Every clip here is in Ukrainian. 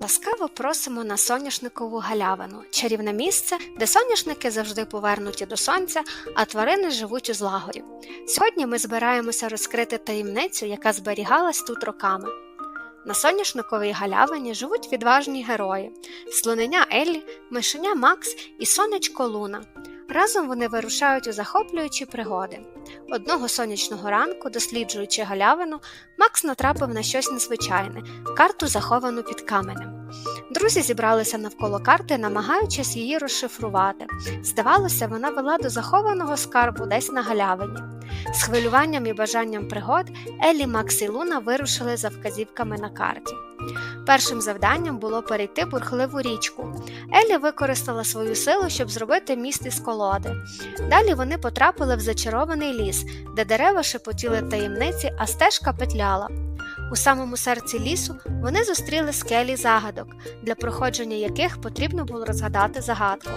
Ласкаво просимо на соняшникову галявину, чарівне місце, де соняшники завжди повернуті до сонця, а тварини живуть у злагоді. Сьогодні ми збираємося розкрити таємницю, яка зберігалась тут роками. На соняшниковій галявині живуть відважні герої: слонення Еллі, мишеня Макс і сонечко Луна. Разом вони вирушають у захоплюючі пригоди. Одного сонячного ранку, досліджуючи галявину, Макс натрапив на щось незвичайне карту, заховану під каменем. Друзі зібралися навколо карти, намагаючись її розшифрувати. Здавалося, вона вела до захованого скарбу десь на галявині. З хвилюванням і бажанням пригод Елі Макс і Луна вирушили за вказівками на карті. Першим завданням було перейти бурхливу річку. Елі використала свою силу, щоб зробити міст із колоди. Далі вони потрапили в зачарований ліс, де дерева шепотіли таємниці, а стежка петляла. У самому серці лісу вони зустріли скелі загадок, для проходження яких потрібно було розгадати загадку.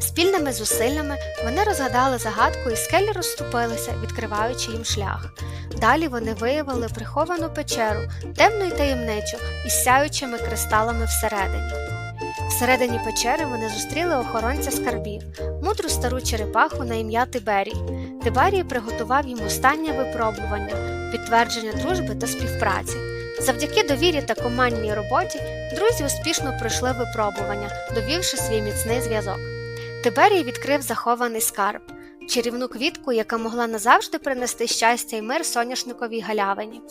Спільними зусиллями вони розгадали загадку, і скелі розступилися, відкриваючи їм шлях. Далі вони виявили приховану печеру, темну й таємничу, із сяючими кристалами всередині. Всередині печери вони зустріли охоронця скарбів, мудру стару черепаху на ім'я Тиберій. Тиберій приготував їм останнє випробування, підтвердження дружби та співпраці. Завдяки довірі та командній роботі друзі успішно пройшли випробування, довівши свій міцний зв'язок. Тиберій відкрив захований скарб, чарівну квітку, яка могла назавжди принести щастя й мир соняшниковій галявині.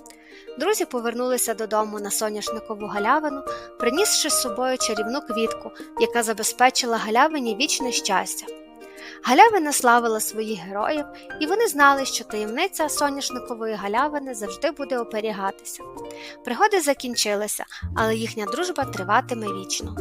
Друзі повернулися додому на соняшникову галявину, принісши з собою чарівну квітку, яка забезпечила галявині вічне щастя. Галявина славила своїх героїв, і вони знали, що таємниця соняшникової галявини завжди буде оберігатися. Пригоди закінчилися, але їхня дружба триватиме вічно.